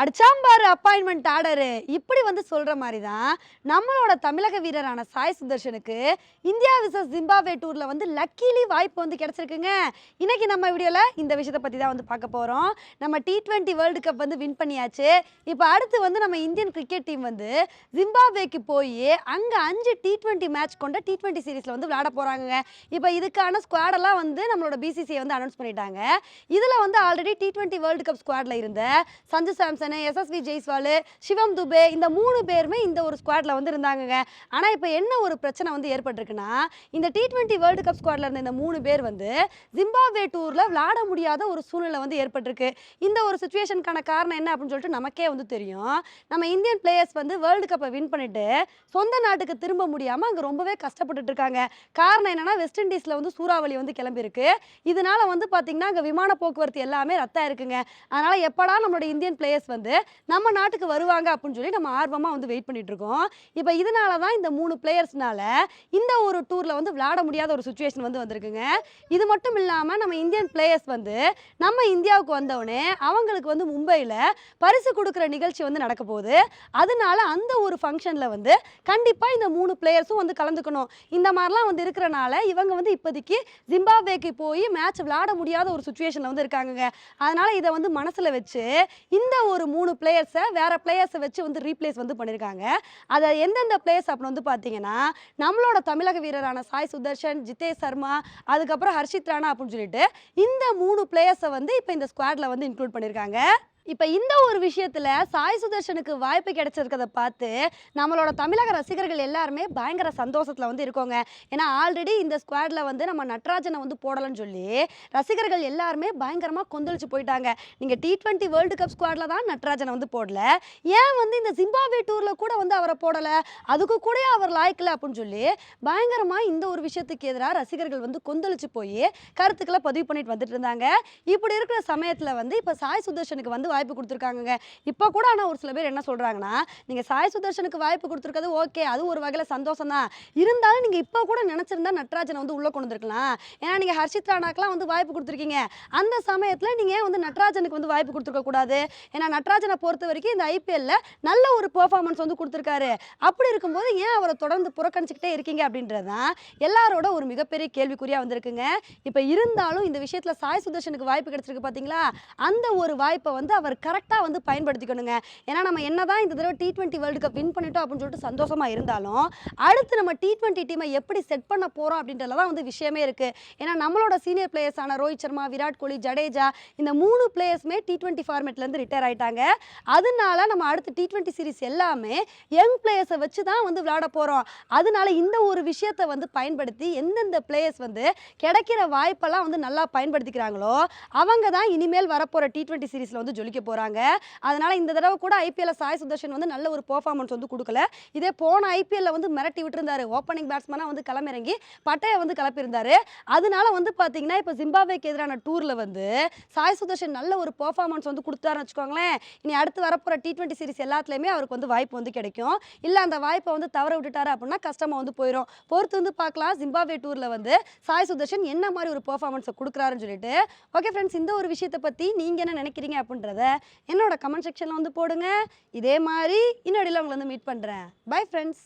அடிச்சாம்பாரு appointment order இப்படி வந்து சொல்கிற மாதிரி தான் நம்மளோட தமிழக வீரரான சாய் சுதர்ஷனுக்கு இந்தியா விசஸ் ஜிம்பாப்வே டூரில் வந்து லக்கிலி வாய்ப்பு வந்து கிடச்சிருக்குங்க. இன்றைக்கி நம்ம வீடியோவில் இந்த விஷயத்தை பற்றி தான் வந்து பார்க்க போகிறோம் நம்ம டி டுவெண்ட்டி வேர்ல்டு கப் வந்து வின் பண்ணியாச்சு. இப்போ அடுத்து வந்து நம்ம இந்தியன் கிரிக்கெட் டீம் வந்து ஜிம்பாப்வேக்கு போய் அங்கே அஞ்சு டி ட்வெண்ட்டி மேட்ச் கொண்ட டி டுவெண்ட்டி சீரீஸில் வந்து விளையாட போகிறாங்க இப்போ இதுக்கான ஸ்குவாடெல்லாம் வந்து நம்மளோட பிசிசிஐ வந்து அனௌன்ஸ் பண்ணிட்டாங்க. இதில் வந்து already T twenty world cup ஸ்குவாடில் இருந்த சஞ்சு சாம்சன் எஸ்எஸ்வி ஜெய்ஸ்வால் சிவம் துபே இந்த மூணு பேருமே இந்த ஒரு ஸ்குவாட்ல வந்து இருந்தாங்கங்க ஆனால் இப்போ என்ன ஒரு பிரச்சனை வந்து ஏற்பட்டிருக்குன்னா இந்த டி ட்வெண்ட்டி வேர்ல்டு கப் ஸ்குவாட்ல இருந்த இந்த மூணு பேர் வந்து ஜிம்பாப்வே டூரில் விளாட முடியாத ஒரு சூழ்நிலை வந்து ஏற்பட்டிருக்கு. இந்த ஒரு சுச்சுவேஷனுக்கான காரணம் என்ன அப்படின்னு சொல்லிட்டு நமக்கே வந்து தெரியும். நம்ம இந்தியன் பிளேயர்ஸ் வந்து வேர்ல்டு கப்பை வின் பண்ணிட்டு சொந்த நாட்டுக்கு திரும்ப முடியாமல் அங்கே ரொம்பவே கஷ்டப்பட்டுட்டு இருக்காங்க. காரணம் என்னன்னா வெஸ்ட் இண்டீஸில் வந்து சூறாவளி வந்து கிளம்பியிருக்கு. இதனால வந்து பார்த்தீங்கன்னா அங்கே விமான போக்குவரத்து எல்லாமே ரத்தம் இருக்குங்க அதனால எப்படா நம்மளோட இந்தியன் பிளேயர்ஸ் வந்து நம்ம நாட்டுக்கு வருவாங்க அப்படின்னு சொல்லி நம்ம ஆர்வமாக வந்து வெயிட் பண்ணிட்டு இருக்கோம் இப்போ இதனால தான் இந்த மூணு பிளேயர்ஸ்னால இந்த ஒரு டூரில் வந்து விளையாட முடியாத ஒரு சுச்சுவேஷன் வந்து வந்திருக்குங்க. இது மட்டும் இல்லாமல் நம்ம இந்தியன் பிளேயர்ஸ் வந்து நம்ம இந்தியாவுக்கு வந்தவுடனே அவங்களுக்கு வந்து மும்பையில் பரிசு கொடுக்குற நிகழ்ச்சி வந்து நடக்க போகுது. அதனால அந்த ஒரு ஃபங்க்ஷனில் வந்து கண்டிப்பாக இந்த மூணு பிளேயர்ஸும் வந்து கலந்துக்கணும். இந்த மாதிரிலாம் வந்து இருக்கிறனால இவங்க வந்து இப்போதைக்கு ஜிம்பாப்வேக்கு போய் மேட்ச் விளையாட முடியாத ஒரு சுச்சுவேஷனில் வந்து இருக்காங்க அதனால் இதை வந்து மனசில் வச்சு இந்த ஒரு மூணு பிளேயர்ஸை வேறு பிளேயர்ஸை வச்சு வந்து ரீப்ளேஸ் வந்து பண்ணியிருக்காங்க அதை எந்தெந்த பிளேயர்ஸ் அப்படின்னு வந்து பார்த்தீங்கன்னா நம்மளோட தமிழக வீரரான சாய் சுதர்ஷன் ஜிதேஷ் சர்மா அதுக்கப்புறம் ஹர்ஷித் ராணா அப்படின்னு சொல்லிட்டு இந்த மூணு பிளேயர்ஸை வந்து இப்போ இந்த ஸ்குவாடில் வந்து இன்க்ளூட் பண்ணியிருக்காங்க இப்போ இந்த ஒரு விஷயத்தில் சாய் சுதர்ஷனுக்கு வாய்ப்பு கிடைச்சிருக்கத பார்த்து நம்மளோட தமிழக ரசிகர்கள் எல்லாருமே பயங்கர சந்தோஷத்தில் வந்து இருக்கோங்க. ஏன்னா ஆல்ரெடி இந்த ஸ்குவாடில் வந்து நம்ம நட்ராஜனை வந்து போடலன்னு சொல்லி ரசிகர்கள் எல்லாருமே பயங்கரமாக கொந்தளிச்சு போயிட்டாங்க. நீங்கள் டி ட்வெண்ட்டி வேர்ல்டு கப் ஸ்குவாடில் தான் நட்ராஜனை வந்து போடல. ஏன் வந்து இந்த ஜிம்பாப்வே டூரில் கூட வந்து அவரை போடலை? அதுக்கு கூட அவர் லாய்க்கல அப்படின்னு சொல்லி பயங்கரமாக இந்த ஒரு விஷயத்துக்கு எதிராக ரசிகர்கள் வந்து கொந்தளிச்சு போய் கருத்துக்களை பதிவு பண்ணிட்டு வந்துட்டு இருந்தாங்க. இப்படி இருக்கிற சமயத்தில் வந்து இப்போ சாய் சுதர்ஷனுக்கு வந்து வாய்ப்பு கொடுத்துருக்காங்க இப்போ கூட ஆனால் ஒரு சில பேர் என்ன சொல்கிறாங்கன்னா நீங்கள் சாய் சுதர்ஷனுக்கு வாய்ப்பு கொடுத்துருக்கிறது ஓகே அது ஒரு வகையில் சந்தோஷம் தான். இருந்தாலும் நீங்கள் இப்போ கூட நினச்சிருந்தா நட்ராஜனை வந்து உள்ளே கொண்டு வந்துருக்கலாம். ஏன்னா நீங்கள் ஹர்ஷித் ராணாக்கெலாம் வந்து வாய்ப்பு கொடுத்துருக்கீங்க. அந்த சமயத்தில் நீங்கள் வந்து நட்ராஜனுக்கு வந்து வாய்ப்பு கொடுத்துருக்க கூடாது? ஏன்னா நட்ராஜனை பொறுத்த வரைக்கும் இந்த ஐபிஎல்ல நல்ல ஒரு பெர்ஃபார்மன்ஸ் வந்து கொடுத்துருக்காரு. அப்படி இருக்கும்போது ஏன் அவரை தொடர்ந்து புறக்கணிச்சுக்கிட்டே இருக்கீங்க அப்படின்றது தான் எல்லாரோட ஒரு மிகப்பெரிய கேள்விக்குறியாக வந்திருக்குங்க. இப்போ இருந்தாலும் இந்த விஷயத்தில் சாய் சுதர்ஷனுக்கு வாய்ப்பு கிடைச்சிருக்கு பார்த்தீங்களா அந்த ஒரு வாய்ப்பை வந்து அவர் கரெக்டாக வந்து பயன்படுத்திக்கணுங்க. ஏன்னா நம்ம என்ன தான் இந்த தடவை T twenty world cup win பண்ணிட்டோம் அப்படின்னு சொல்லிட்டு சந்தோஷமாக இருந்தாலும் அடுத்து நம்ம டி ட்வெண்ட்டி டீமை எப்படி செட் பண்ண போகிறோம் அப்படின்றதுல தான் வந்து விஷயமே இருக்குது ஏன்னா நம்மளோட சீனியர் பிளேயர்ஸான ரோஹித் சர்மா விராட் கோலி ஜடேஜா இந்த மூணு பிளேயர்ஸுமே டி ட்வெண்ட்டி ஃபார்மேட்லேருந்து ரிட்டையர் ஆகிட்டாங்க அதனால நம்ம அடுத்து டி ட்வெண்ட்டி சீரிஸ் எல்லாமே யங் பிளேயர்ஸை வச்சு தான் வந்து விளையாட போகிறோம் அதனால இந்த ஒரு விஷயத்தை வந்து பயன்படுத்தி எந்தெந்த பிளேயர்ஸ் வந்து கிடைக்கிற வாய்ப்பெல்லாம் வந்து நல்லா பயன்படுத்திக்கிறாங்களோ அவங்க தான் இனிமேல் வரப்போகிற டி ட்வெண்ட்டி சீரிஸில் வந்து ஜொலிக்க போகிறாங்க அதனால் இந்த தடவை கூட ஐபிஎல்ல சாய் சுதர்ஷன் வந்து நல்ல ஒரு பெர்ஃபார்மன்ஸ் வந்து கொடுக்கல. இதே போன ஐபிஎல்ல வந்து மிரட்டி விட்டுருந்தாரு. ஓப்பனிங் பேட்ஸ்மேனாக வந்து களமிறங்கி பட்டையை வந்து கிளப்பியிருந்தாரு அதனால வந்து பார்த்தீங்கன்னா இப்போ ஜிம்பாப்வேக்கு எதிரான டூரில் வந்து சாய் சுதர்ஷன் நல்ல ஒரு பெர்ஃபார்மன்ஸ் வந்து கொடுத்தாருன்னு வச்சுக்கோங்களேன். இனி அடுத்து வரப்போகிற டி டுவெண்ட்டி சீரிஸ் எல்லாத்துலேயுமே அவருக்கு வந்து வாய்ப்பு வந்து கிடைக்கும். இல்லை அந்த வாய்ப்பை வந்து தவற விட்டுட்டாரு அப்படின்னா கஷ்டமாக வந்து போயிடும் பொறுத்து வந்து பார்க்கலாம் ஜிம்பாப்வே டூரில் வந்து சாய் சுதர்ஷன் என்ன மாதிரி ஒரு பெர்ஃபார்மன்ஸை கொடுக்குறாருன்னு சொல்லிட்டு. ஓகே ஃப்ரெண்ட்ஸ் இந்த ஒரு விஷயத்தை பற்றி நீங்கள் என்ன நினைக்கிறீங்க அப்படின்றத என்னோட கமெண்ட் செக்ஷனில் வந்து போடுங்க. இதே மாதிரி இன்னொடியில் உங்களை வந்து மீட் பண்ணுறேன் பை ஃப்ரெண்ட்ஸ்